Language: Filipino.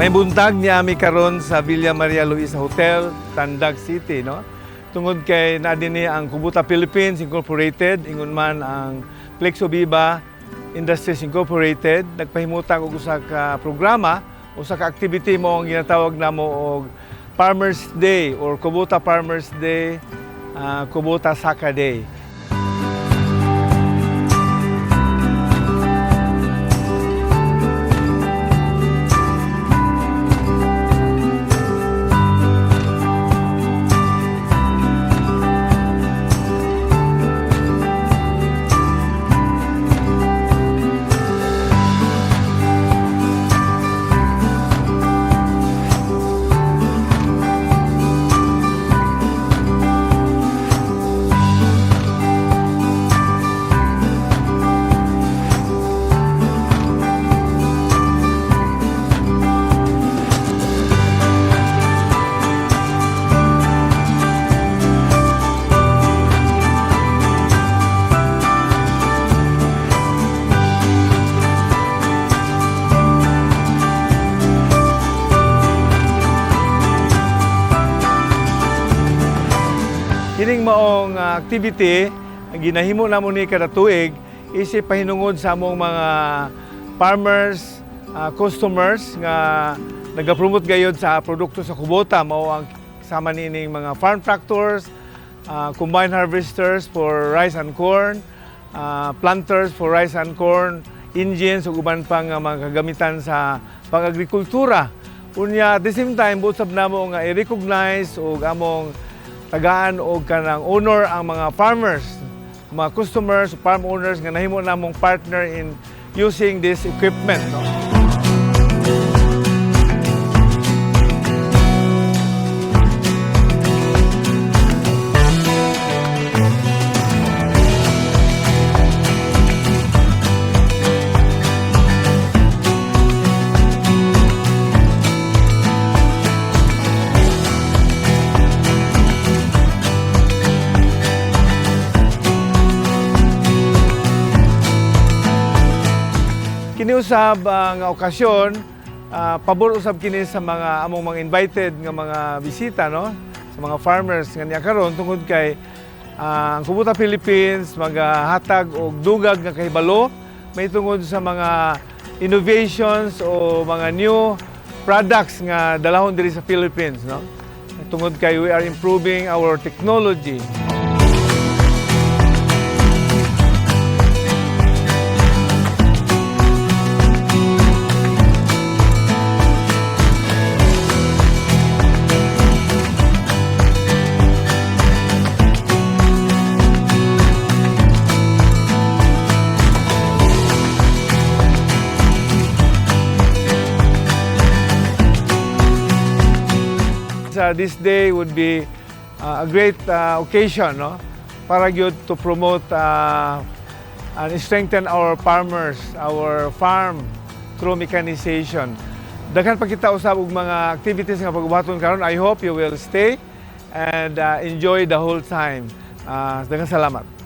May buntag niya mi karon sa Villa Maria Luisa Hotel, Tandag City, no? Tungod kay na dinhi ang Kubuta Philippines Incorporated, ingon man ang Plexo Viva Industries Incorporated, nagpahimutang og usa ka programa, usa ka activity mo ang ginatawag namo og Farmers Day or Kubuta Farmers Day, ah, Kubuta Saka Day. Kining maong ah, activity ginahimo namo ni kada tuig isip pahinungod sa among mga farmers, ah, customers nga nagapromote gayud sa produkto sa kubota mao ang sama nining mga farm tractors, ah, combine harvesters for rice and corn, ah, planters for rice and corn, engines ug uban pa nga mga kagamitan sa pang-agrikultura. Unya at the same time buot namo nga i-recognize og among tagaan og kanang owner ang mga farmers, mga customers, farm owners nga nahimo namong partner in using this equipment. No? Kini usab ah, nga okasyon, ah, pabor usab kini sa mga among mga invited nga mga bisita no, sa mga farmers nga niya karon tungod kay ah, ang Kubuta Philippines magahatag og dugag nga kahibalo may tungod sa mga innovations o mga new products nga dalahon diri sa Philippines no. Tungod kay we are improving our technology. Uh, this day would be uh, a great uh, occasion no para gyud to promote uh, and strengthen our farmers, our farm through mechanization. Daghan pa kita usab og mga activities nga pagbuhaton karon. I hope you will stay and uh, enjoy the whole time. Uh, daghang salamat.